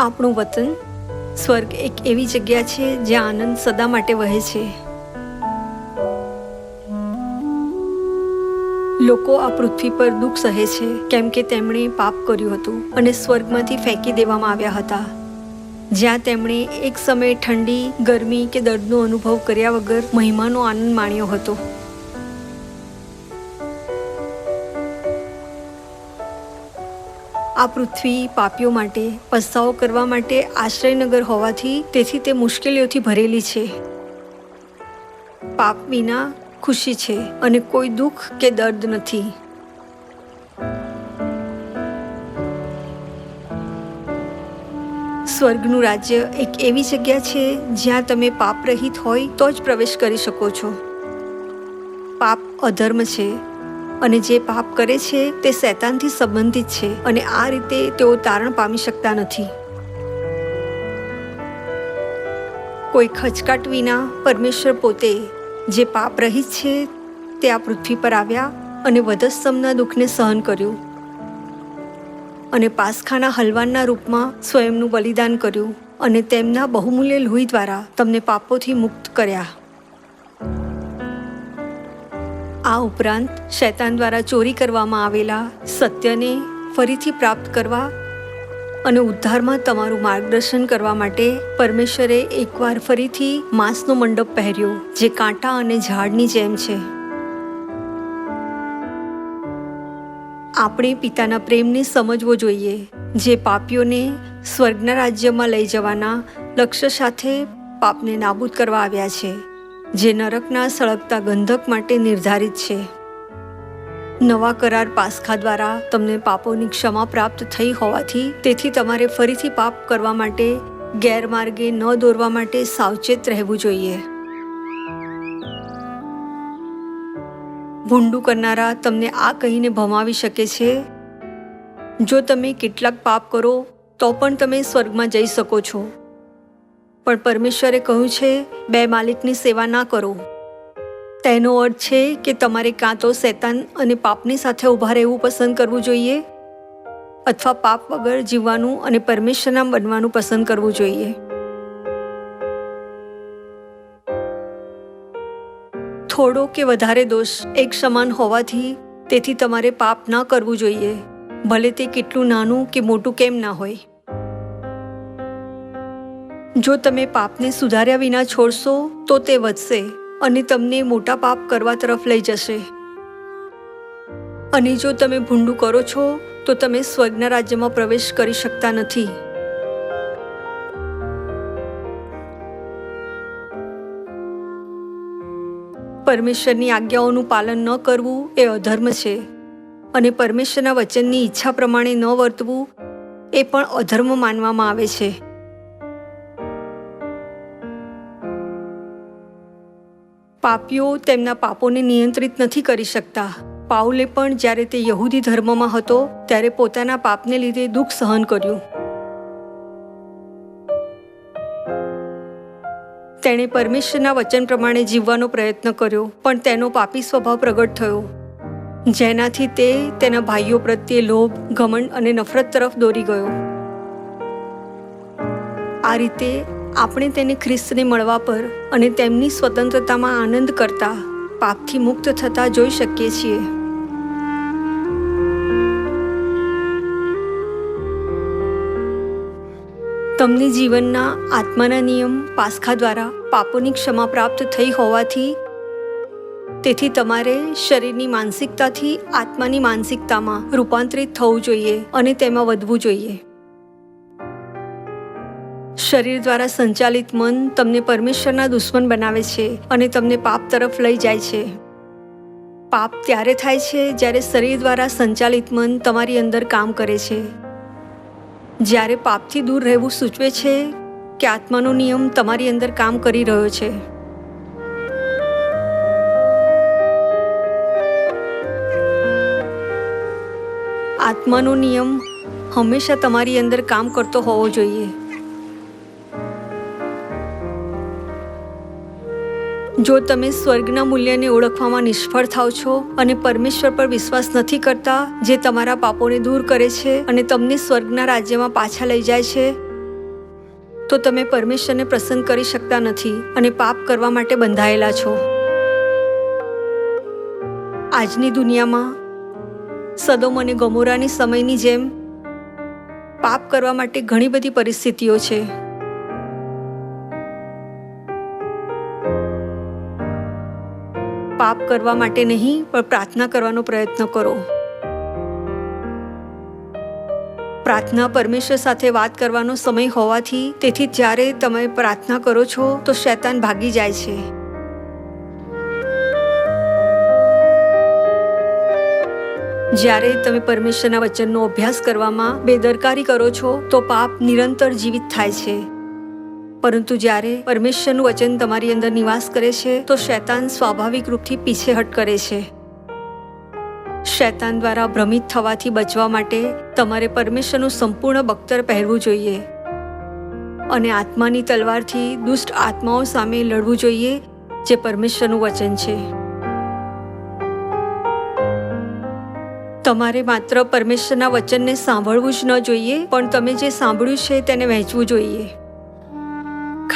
આપણું વતન સ્વર્ગ એક એવી જગ્યા છે જ્યાં આનંદ સદા માટે વહે છે. લોકો આ પૃથ્વી પર દુઃખ સહે છે, કેમ કે તેમણે પાપ કર્યું હતું અને સ્વર્ગમાંથી ફેંકી દેવામાં આવ્યા હતા. જ્યાં તેમણે એક સમયે ઠંડી, ગરમી કે દર્દનો અનુભવ કર્યા વગર મહિમાનો આનંદ માણ્યો હતો. આ પૃથ્વી પાપીઓ માટે, પસ્તાવો કરવા માટે આશ્રયનગર હોવાથી તેથી તે મુશ્કેલીઓથી ભરેલી છે. પાપ વિના ખુશી છે અને કોઈ દુઃખ કે દર્દ નથી. સ્વર્ગનું રાજ્ય એક એવી જગ્યા છે જ્યાં તમે પાપ રહિત હોય તો જ પ્રવેશ કરી શકો છો. પાપ અધર્મ છે. અને જે પાપ કરે છે, તે શૈતાનથી સંબંધિત છે અને આ રીતે તેઓ તારણ પામી શકતા નથી. કોઈ ખચકાટ વિના પરમેશ્વર પોતે જે પાપ રહિત છે, તે આ પૃથ્વી પર આવ્યા અને વધસ્તમના દુઃખને સહન કર્યું અને પાસખાના હલવાનના રૂપમાં સ્વયંનું બલિદાન કર્યું અને તેમના બહુમૂલ્ય લોહી દ્વારા તમને પાપોથી મુક્ત કર્યા. આ ઉપરાંત શૈતાન દ્વારા ચોરી કરવામાં આવેલા સત્યને ફરીથી પ્રાપ્ત કરવા અને ઉદ્ધારમાં તમારું માર્ગદર્શન કરવા માટે પરમેશ્વરે એકવાર ફરીથી માંસનો મંડપ પહેર્યો, જે કાંટા અને ઝાડની જેમ છે. આપણે પિતાના પ્રેમને સમજવો જોઈએ, જે પાપીઓને સ્વર્ગના રાજ્યમાં લઈ જવાના લક્ષ્ય સાથે પાપને નાબૂદ કરવા આવ્યા છે. જે નરકના સળગતા ગંધક માટે નિર્ધારિત છે. નવા કરાર પાસખા દ્વારા તમને પાપોની ક્ષમા પ્રાપ્ત થઈ હોવાથી તેથી તમારે ફરીથી પાપ કરવા માટે ગેરમાર્ગે ન દોરવા માટે સાવચેત રહેવું જોઈએ. ભૂંડું કરનારા તમને આ કહીને ભમાવી શકે છે, જો તમે કેટલાક પાપ કરો, તો પણ તમે સ્વર્ગમાં જઈ શકો છો. પણ પરમેશ્વરે કહ્યું છે, બે માલિકની સેવા ના કરો. તેનો અર્થ છે કે તમારે કાં તો શૈતાન અને પાપની સાથે ઊભા રહેવું પસંદ કરવું જોઈએ, અથવા પાપ વગર જીવવાનું અને પરમેશ્વરના બનવાનું પસંદ કરવું જોઈએ. થોડો કે વધારે દોષ એક સમાન હોવાથી તેથી તમારે પાપ ન કરવું જોઈએ, ભલે તે કેટલું નાનું કે મોટું કેમ ના હોય. જો તમે પાપને સુધાર્યા વિના છોડશો, તો તે વધશે અને તમને મોટા પાપ કરવા તરફ લઈ જશે. અને જો તમે ભૂંડું કરો છો, તો તમે સ્વર્ગના રાજ્યમાં પ્રવેશ કરી શકતા નથી. પરમેશ્વરની આજ્ઞાઓનું પાલન ન કરવું એ અધર્મ છે અને પરમેશ્વરના વચનની ઈચ્છા પ્રમાણે ન વર્તવું એ પણ અધર્મ માનવામાં આવે છે. પાપીઓ તેમના પાપોને નિયંત્રિત નથી કરી શકતા. પાઉલે પણ જ્યારે તે યહૂદી ધર્મમાં હતો, ત્યારે પોતાના પાપને લીધે દુઃખ સહન કર્યું. તેણે પરમેશ્વરના વચન પ્રમાણે જીવવાનો પ્રયત્ન કર્યો, પણ તેનો પાપી સ્વભાવ પ્રગટ થયો. જેનાથી તે તેના ભાઈઓ પ્રત્યે લોભ, ઘમંડ અને નફરત તરફ દોરી ગયો. આ રીતે આપણે તેને ખ્રિસ્તને મળવા પર અને તેમની સ્વતંત્રતામાં આનંદ કરતા પાપથી મુક્ત થતા જોઈ શકીએ છીએ. તમને જીવનના આત્માના નિયમ પાસખા દ્વારા પાપોની ક્ષમા પ્રાપ્ત થઈ હોવાથી તેથી તમારે શરીરની માનસિકતાથી આત્માની માનસિકતામાં રૂપાંતરિત થવું જોઈએ અને તેમાં વધવું જોઈએ. શરીર દ્વારા સંચાલિત મન તમને પરમેશ્વરના દુશ્મન બનાવે છે અને તમને પાપ તરફ લઈ જાય છે. પાપ ત્યારે થાય છે જ્યારે શરીર દ્વારા સંચાલિત મન તમારી અંદર કામ કરે છે. જ્યારે પાપથી દૂર રહેવું સૂચવે છે કે આત્માનો નિયમ તમારી અંદર કામ કરી રહ્યો છે. આત્માનો નિયમ હંમેશા તમારી અંદર કામ કરતો હોવો જોઈએ. જો તમે સ્વર્ગના મૂલ્યને ઓળખવામાં નિષ્ફળ થાવ છો અને પરમેશ્વર પર વિશ્વાસ નથી કરતા જે તમારા પાપોને દૂર કરે છે અને તમને સ્વર્ગના રાજ્યમાં પાછા લઈ જાય છે, તો તમે પરમેશ્વરને પ્રસન્ન કરી શકતા નથી અને પાપ કરવા માટે બંધાયેલા છો. આજની દુનિયામાં સદોમ અને ગમોરાની સમયની જેમ પાપ કરવા માટે ઘણી બધી પરિસ્થિતિઓ છે. પાપ કરવા માટે નહીં, પણ પ્રાર્થના કરવાનો પ્રયત્ન કરો. પ્રાર્થના પરમેશ્વર સાથે વાત કરવાનો સમય હોવાથી, તેથી જ્યારે તમે પ્રાર્થના કરો છો, તો શૈતાન ભાગી જાય છે. જ્યારે તમે પરમેશ્વરના વચનનો અભ્યાસ કરવામાં બેદરકારી કરો છો, તો પાપ નિરંતર જીવિત થાય છે. પરંતુ જ્યારે પરમેશ્વરનું વચન તમારી અંદર નિવાસ કરે છે, તો શૈતાન સ્વાભાવિક રૂપથી પીછેહટ કરે છે. શૈતાન દ્વારા ભ્રમિત થવાથી બચવા માટે તમારે પરમેશ્વરનું સંપૂર્ણ બખ્તર પહેરવું જોઈએ. અને આત્માની તલવારથી દુષ્ટ આત્માઓ સામે લડવું જોઈએ, જે પરમેશ્વરનું વચન છે. તમારે માત્ર પરમેશ્વરના વચનને સાંભળવું જ ન જોઈએ, પણ તમે જે સાંભળ્યું છે તેને વહેંચવું જોઈએ.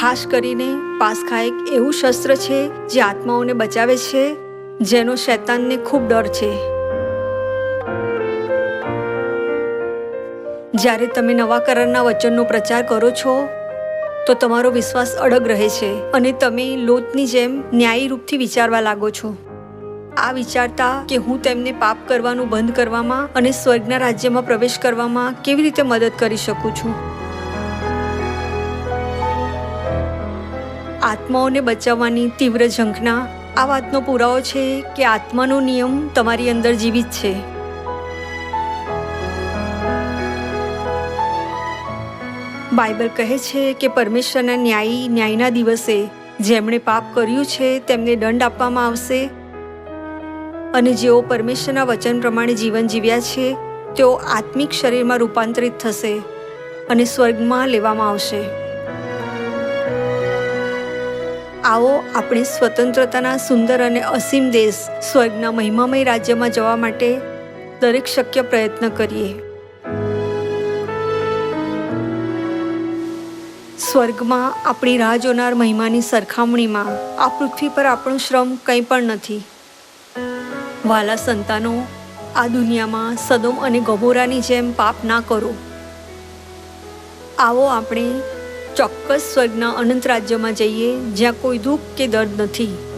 ખાસ કરીને પાસખા એક એવું શસ્ત્ર છે જે આત્માઓને બચાવે છે, જેનો શૈતાનને ખૂબ ડર છે. જ્યારે તમે નવા કરારના વચનનો પ્રચાર કરો છો, તો તમારો વિશ્વાસ અડગ રહે છે અને તમે લોતની જેમ ન્યાયી રૂપથી વિચારવા લાગો છો. આ વિચારતા કે હું તેમને પાપ કરવાનું બંધ કરવામાં અને સ્વર્ગના રાજ્યમાં પ્રવેશ કરવામાં કેવી રીતે મદદ કરી શકું છું? આત્માઓને બચાવવાની તીવ્ર ઝંખના. આ વાતનો પુરાવો છે કે આત્માનો નિયમ તમારી અંદર જીવિત છે. બાઇબલ કહે છે કે પરમેશ્વરના ન્યાયી ન્યાયના દિવસે જેમણે પાપ કર્યું છે, તેમને દંડ આપવામાં આવશે. અને જેઓ પરમેશ્વરના વચન પ્રમાણે જીવન જીવ્યા છે, તેઓ આત્મિક શરીરમાં રૂપાંતરિત થશે અને સ્વર્ગમાં લેવામાં આવશે. આવો આપણે સ્વતંત્રતાના સુંદર અને અસીમ દેશ, સ્વર્ગના મહિમામય રાજ્યમાં જવા માટે દરેક શક્ય પ્રયત્ન કરીએ. સ્વર્ગમાં આપણી રાહ જોનાર મહિમાની સરખામણીમાં આ પૃથ્વી પર આપણો શ્રમ કંઈ પણ નથી. વાલા સંતાનો, આ દુનિયામાં સદોમ અને ગભોરાની જેમ પાપ ના કરો. આવો આપણે ચોક્કસ સ્વર્ગના અનંત રાજ્યમાં જઈએ જ્યાં કોઈ દુઃખ કે દર્દ નથી.